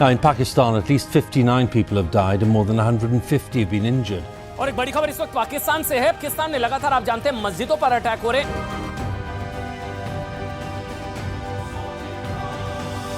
Now, in Pakistan, at least 59 people have died and more than 150 have been injured. और एक बड़ी खबर इस वक्त पाकिस्तान से है पाकिस्तान में लगातार आप जानते हैं मस्जिदों पर अटैक हो रहे हैं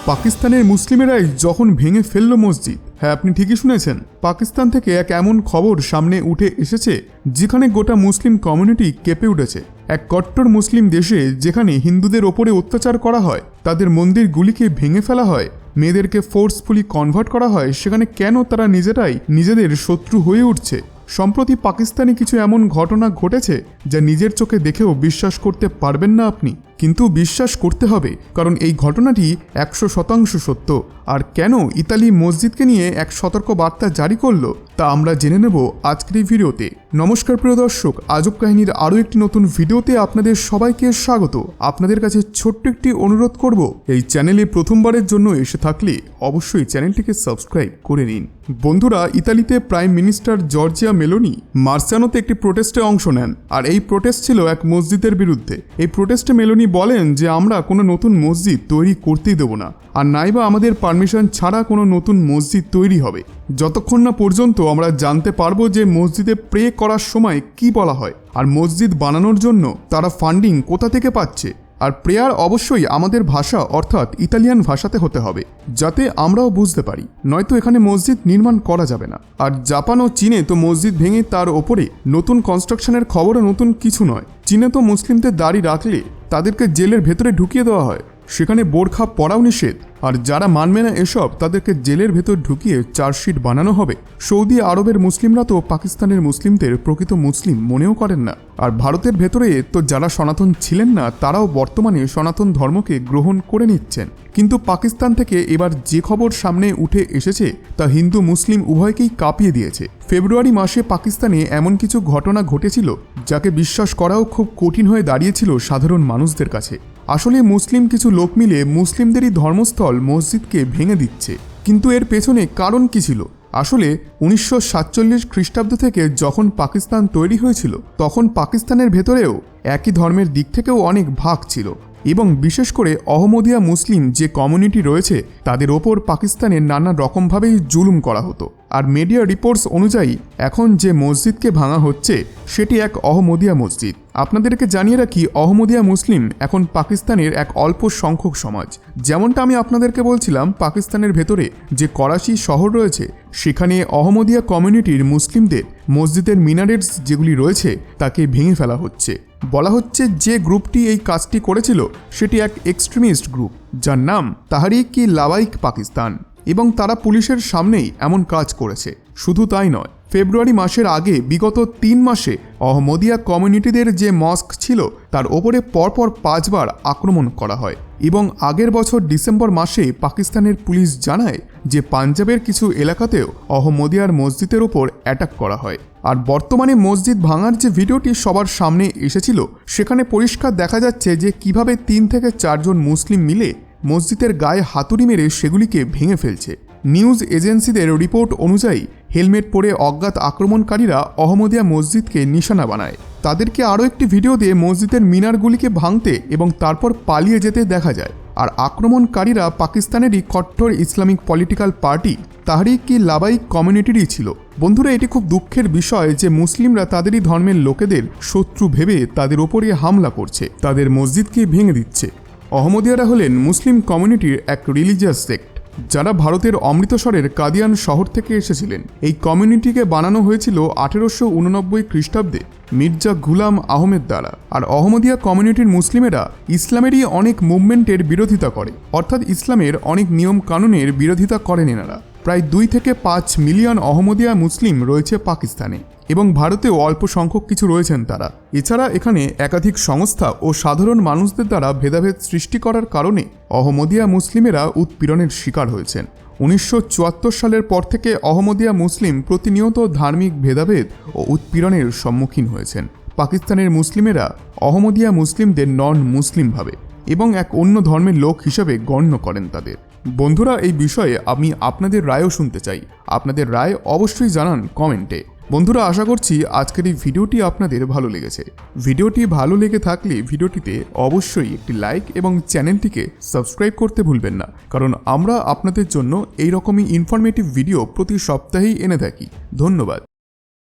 পাকিস্তানের মুসলিমেরাই যখন ভেঙে ফেলল মসজিদ হ্যাঁ আপনি ঠিকই শুনেছেন পাকিস্তান থেকে এক এমন খবর সামনে উঠে এসেছে যেখানে গোটা মুসলিম কমিউনিটি কেঁপে উঠেছে এক কট্টর মুসলিম দেশে যেখানে হিন্দুদের ওপরে অত্যাচার করা হয় তাদের মন্দিরগুলিকে ভেঙে ফেলা হয় মেয়েদেরকে ফোর্সফুলি কনভার্ট করা হয়, সেখানে কেন তারা নিজেরাই নিজেদের শত্রু হয়ে উঠছে? সম্প্রতি পাকিস্তানে কিছু এমন ঘটনা ঘটেছে, যা নিজের চোখে দেখেও বিশ্বাস করতে পারবেন না আপনি। কিন্তু বিশ্বাস করতে হবে, কারণ এই ঘটনাটি একশো শতাংশ সত্য। আর কেন ইতালি মসজিদকে নিয়ে এক সতর্ক বার্তা জারি করল, তা আমরা জেনে নেব আজকের এই ভিডিওতে। নমস্কার প্রিয় দর্শক, আজব কাহিনীর আরও একটি নতুন ভিডিওতে আপনাদের সবাইকে স্বাগত। আপনাদের কাছে ছোট্ট একটি অনুরোধ করব, এই চ্যানেলে প্রথমবারের জন্য এসে থাকলে অবশ্যই চ্যানেলটিকে সাবস্ক্রাইব করে নিন। বন্ধুরা, ইতালিতে প্রাইম মিনিস্টার জর্জিয়া মেলোনি মার্সানোতে একটি প্রোটেস্টে অংশ নেন, আর এই প্রোটেস্ট ছিল এক মসজিদের বিরুদ্ধে। এই প্রোটেস্টে মেলোনি বলেন যে আমরা কোনো নতুন মসজিদ তৈরি করতেই দেবো না, আর নাইবা আমাদের পারমিশন ছাড়া কোনো নতুন মসজিদ তৈরি হবে। যতক্ষণ না পর্যন্ত আমরা জানতে পারব যে মসজিদে প্রে করার সময় কি বলা হয়, আর মসজিদ বানানোর জন্য তারা ফান্ডিং কোথা থেকে পাচ্ছে। আর প্রেয়ার অবশ্যই আমাদের ভাষা অর্থাৎ ইতালিয়ান ভাষাতে হতে হবে, যাতে আমরাও বুঝতে পারি। নয়তো এখানে মসজিদ নির্মাণ করা যাবে না। আর জাপান ও চীনে তো মসজিদ ভেঙে তার ওপরে নতুন কনস্ট্রাকশনের খবরও নতুন কিছু নয়। চীনে তো মুসলিমদের দাড়ি রাখলে তাদেরকে জেলের ভেতরে ঢুকিয়ে দেওয়া হয়। সেখানে বোরখা পরাও নিষেধ। আর যারা মানবে না এসব, তাদেরকে জেলের ভেতর ঢুকিয়ে চার্জশিট বানানো হবে। সৌদি আরবের মুসলিমরা তো পাকিস্তানের মুসলিমদের প্রকৃত মুসলিম মনেও করেন না। আর ভারতের ভেতরে তো যারা সনাতন ছিলেন না, তারাও বর্তমানে সনাতন ধর্মকে গ্রহণ করে নিচ্ছেন। কিন্তু পাকিস্তান থেকে এবার যে খবর সামনে উঠে এসেছে, তা হিন্দু মুসলিম উভয়কেই কাঁপিয়ে দিয়েছে। ফেব্রুয়ারি মাসে পাকিস্তানে এমন কিছু ঘটনা ঘটেছিল, যাকে বিশ্বাস করাও খুব কঠিন হয়ে দাঁড়িয়েছিল সাধারণ মানুষদের কাছে। আসলে মুসলিম কিছু লোক মিলে মুসলিমদেরই ধর্মস্থল মসজিদকে ভেঙে দিচ্ছে। কিন্তু এর পেছনে কারণ কি ছিল? আসলে উনিশশো সাতচল্লিশ খ্রিস্টাব্দ থেকে যখন পাকিস্তান তৈরি হয়েছিল, তখন পাকিস্তানের ভেতরেও একই ধর্মের দিক থেকেও অনেক ভাগ ছিল। এবং বিশেষ করে অহমদিয়া মুসলিম যে কমিউনিটি রয়েছে, তাদের ওপর পাকিস্তানে নানা রকমভাবেই জুলুম করা হতো। আর মিডিয়া রিপোর্টস অনুযায়ী, এখন যে মসজিদকে ভাঙা হচ্ছে, সেটি এক অহমদিয়া মসজিদ। আপনাদেরকে জানিয়ে রাখি, অহমদিয়া মুসলিম এখন পাকিস্তানের এক অল্প সংখ্যক সমাজ। যেমনটা আমি আপনাদেরকে বলছিলাম, পাকিস্তানের ভেতরে যে করাচি শহর রয়েছে, সেখানে অহমদিয়া কমিউনিটির মুসলিমদের মসজিদের মিনারেটস যেগুলি রয়েছে, তাকে ভেঙে ফেলা হচ্ছে। বলা হচ্ছে যে গ্রুপটি এই কাজটি করেছিল, সেটি এক এক্সট্রিমিস্ট গ্রুপ, যার নাম তাহারিক কি লাবাইক পাকিস্তান, এবং তারা পুলিশের সামনেই এমন কাজ করেছে। শুধু তাই নয়, ফেব্রুয়ারি মাসের আগে বিগত তিন মাসে অহমদিয়া কমিউনিটিদের যে মস্ক ছিল, তার ওপরে পরপর পাঁচবার আক্রমণ করা হয়। এবং আগের বছর ডিসেম্বর মাসে পাকিস্তানের পুলিশ জানায় যে পাঞ্জাবের কিছু এলাকাতেও অহমদিয়ার মসজিদের ওপর অ্যাটাক করা হয়। আর বর্তমানে মসজিদ ভাঙার যে ভিডিওটি সবার সামনে এসেছিল, সেখানে পরিষ্কার দেখা যাচ্ছে যে কীভাবে তিন থেকে চারজন মুসলিম মিলে মসজিদের গায়ে হাতুড়ি মেরে সেগুলিকে ভেঙে ফেলছে। নিউজ এজেন্সিদের রিপোর্ট অনুযায়ী হেলমেট পরে অজ্ঞাত আক্রমণকারীরা অহমদিয়া মসজিদকে নিশানা বানায়। তাদেরকে আরও একটি ভিডিও দিয়ে মসজিদের মিনারগুলিকে ভাঙতে এবং তারপর পালিয়ে যেতে দেখা যায়। আর আক্রমণকারীরা পাকিস্তানেরই কট্টর ইসলামিক পলিটিক্যাল পার্টি তাহারিক কি লাবাইক কমিউনিটিরই ছিল। বন্ধুরা, এটি খুব দুঃখের বিষয় যে মুসলিমরা তাদেরই ধর্মের লোকেদের শত্রু ভেবে তাদের ওপরে হামলা করছে, তাদের মসজিদকে ভেঙে দিচ্ছে। অহমদিয়ারা হলেন মুসলিম কমিউনিটির এক রিলিজিয়াস সেক্ট। যারা ভারতের অমৃতসরের কাদিয়ান শহর থেকে এসেছিলেন। এই কমিউনিটিকে বানানো হয়েছিল আঠেরোশো উননব্বই খ্রিস্টাব্দে মির্জা গুলাম আহমেদ দ্বারা। আর অহমদিয়া কমিউনিটির মুসলিমেরা ইসলামেরই অনেক মুভমেন্টের বিরোধিতা করে। অর্থাৎ ইসলামের অনেক নিয়ম কানুনের বিরোধিতা করেন এনারা। প্রায় দুই থেকে পাঁচ মিলিয়ন অহমদিয়া মুসলিম রয়েছে পাকিস্তানে এবং ভারতেও অল্প সংখ্যক কিছু রয়েছেন তারা। এছাড়া এখানে একাধিক সংস্থা ও সাধারণ মানুষদের দ্বারা ভেদাভেদ সৃষ্টি করার কারণে অহমদিয়া মুসলিমেরা উৎপীড়নের শিকার হয়েছেন। উনিশশো চুয়াত্তর সালের পর থেকে অহমদিয়া মুসলিম প্রতিনিয়ত ধার্মিক ভেদাভেদ ও উৎপীড়নের সম্মুখীন হয়েছেন। পাকিস্তানের মুসলিমেরা অহমদিয়া মুসলিমদের নন মুসলিম ভাবে এবং এক অন্য ধর্মের লোক হিসাবে গণ্য করেন তাদের। বন্ধুরা, এই বিষয়ে আমি আপনাদের রায়ও শুনতে চাই। আপনাদের রায় অবশ্যই জানান কমেন্টে। বন্ধুরা, আশা করছি আজকের এই ভিডিওটি আপনাদের ভালো লেগেছে। ভিডিওটি ভালো লেগে থাকলে ভিডিওটিতে অবশ্যই একটি লাইক এবং চ্যানেলটিকে সাবস্ক্রাইব করতে ভুলবেন না, কারণ আমরা আপনাদের জন্য এই রকমই ইনফরমেটিভ ভিডিও প্রতি সপ্তাহেই এনে থাকি। ধন্যবাদ।